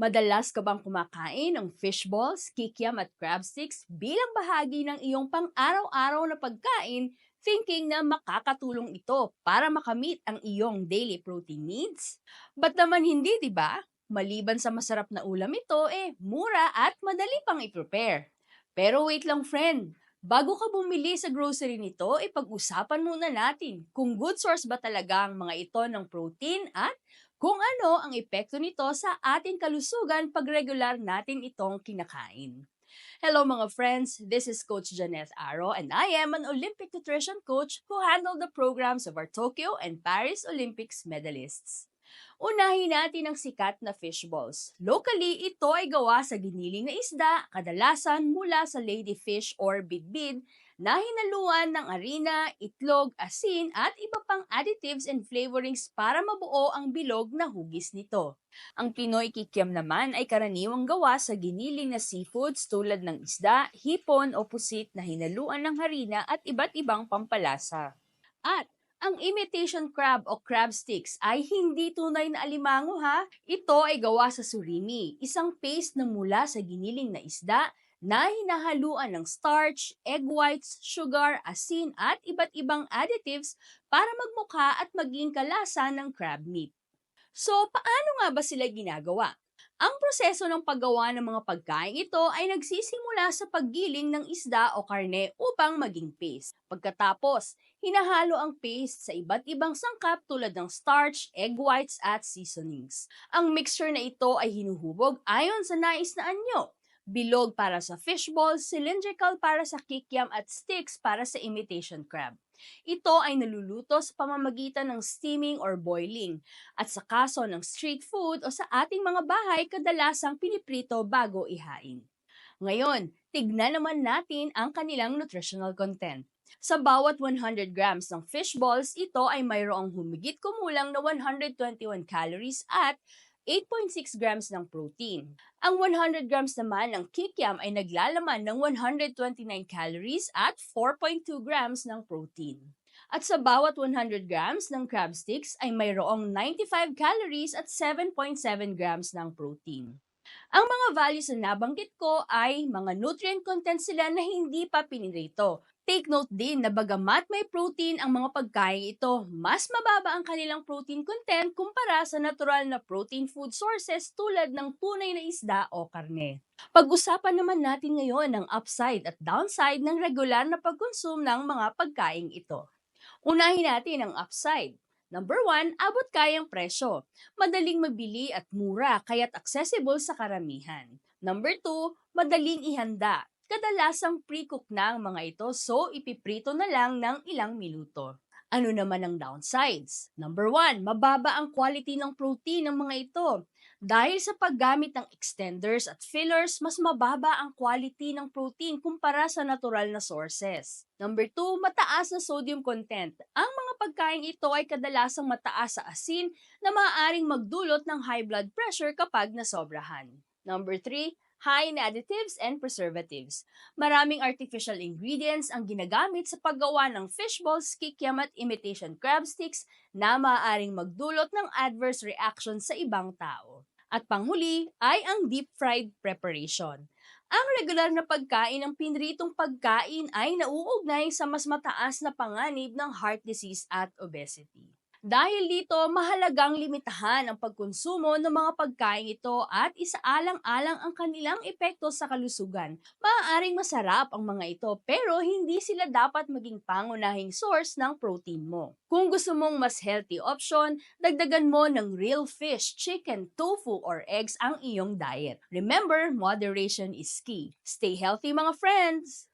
Madalas ka bang kumakain ng fish balls, kikiam at crab sticks bilang bahagi ng iyong pang-araw-araw na pagkain thinking na makakatulong ito para makamit ang iyong daily protein needs? Ba't naman hindi, di ba? Maliban sa masarap na ulam ito, eh, mura at madali pang i-prepare. Pero wait lang friend, bago ka bumili sa grocery nito, ipag-usapan muna natin kung good source ba talaga ang mga ito ng protein at kung ano ang epekto nito sa ating kalusugan pag regular natin itong kinakain. Hello mga friends, this is Coach Janeth Aro and I am an Olympic nutrition coach who handled the programs of our Tokyo and Paris Olympics medalists. Unahin natin ang sikat na fish balls. Locally, ito ay gawa sa giniling na isda, kadalasan mula sa ladyfish or bidbid na hinaluan ng arena, itlog, asin at iba pang additives and flavorings para mabuo ang bilog na hugis nito. Ang Pinoy kikiam naman ay karaniwang gawa sa giniling na seafoods tulad ng isda, hipon o pusit na hinaluan ng harina at iba't ibang pampalasa. At ang imitation crab o crab sticks ay hindi tunay na alimango ha. Ito ay gawa sa surimi, isang paste na mula sa giniling na isda na hinahaluan ng starch, egg whites, sugar, asin at iba't ibang additives para magmukha at maging kalasa ng crab meat. So, paano nga ba sila ginagawa? Ang proseso ng paggawa ng mga pagkain ito ay nagsisimula sa paggiling ng isda o karne upang maging paste. Pagkatapos, hinahalo ang paste sa iba't ibang sangkap tulad ng starch, egg whites at seasonings. Ang mixture na ito ay hinuhubog ayon sa nais na anyo bilog para sa fishball, cylindrical para sa kikiam at sticks para sa imitation crab. Ito ay naluluto sa pamamagitan ng steaming or boiling at sa kaso ng street food o sa ating mga bahay kadalasang piniprito bago ihain. Ngayon, tignan naman natin ang kanilang nutritional content. Sa bawat 100 grams ng fish balls, ito ay mayroong humigit kumulang na 121 calories at 8.6 grams ng protein. Ang 100 grams naman ng kikiam ay naglalaman ng 129 calories at 4.2 grams ng protein. At sa bawat 100 grams ng crab sticks ay mayroong 95 calories at 7.7 grams ng protein. Ang mga values na nabanggit ko ay mga nutrient content sila na hindi pa pinirito Take note din na bagamat may protein ang mga pagkain ito, mas mababa ang kanilang protein content kumpara sa natural na protein food sources tulad ng tunay na isda o karne. Pag-usapan naman natin ngayon ang upside at downside ng regular na pagkonsum ng mga pagkain ito. Unahin natin ang upside. Number one, abot kayang presyo. Madaling mabili at mura, kaya't accessible sa karamihan. Number two, madaling ihanda Kadalasang pre-cook na ang mga ito so ipiprito na lang ng ilang minuto. Ano naman ang downsides? Number one, mababa ang quality ng protein ng mga ito. Dahil sa paggamit ng extenders at fillers, mas mababa ang quality ng protein kumpara sa natural na sources. Number two, mataas na sodium content. Ang mga pagkain ito ay kadalasang mataas sa asin na maaaring magdulot ng high blood pressure kapag nasobrahan. Number three, high in additives and preservatives. Maraming artificial ingredients ang ginagamit sa paggawa ng fish balls, kikiam at imitation crab sticks na maaaring magdulot ng adverse reaction sa ibang tao. At panghuli ay ang deep fried preparation. Ang regular na pagkain ng pinritong pagkain ay nauugnay sa mas mataas na panganib ng heart disease at obesity. Dahil dito, mahalagang limitahan ang pagkonsumo ng mga pagkain ito at isaalang-alang ang kanilang epekto sa kalusugan. Maaaring masarap ang mga ito pero hindi sila dapat maging pangunahing source ng protein mo. Kung gusto mong mas healthy option, dagdagan mo ng real fish, chicken, tofu, or eggs ang iyong diet. Remember, moderation is key. Stay healthy mga friends!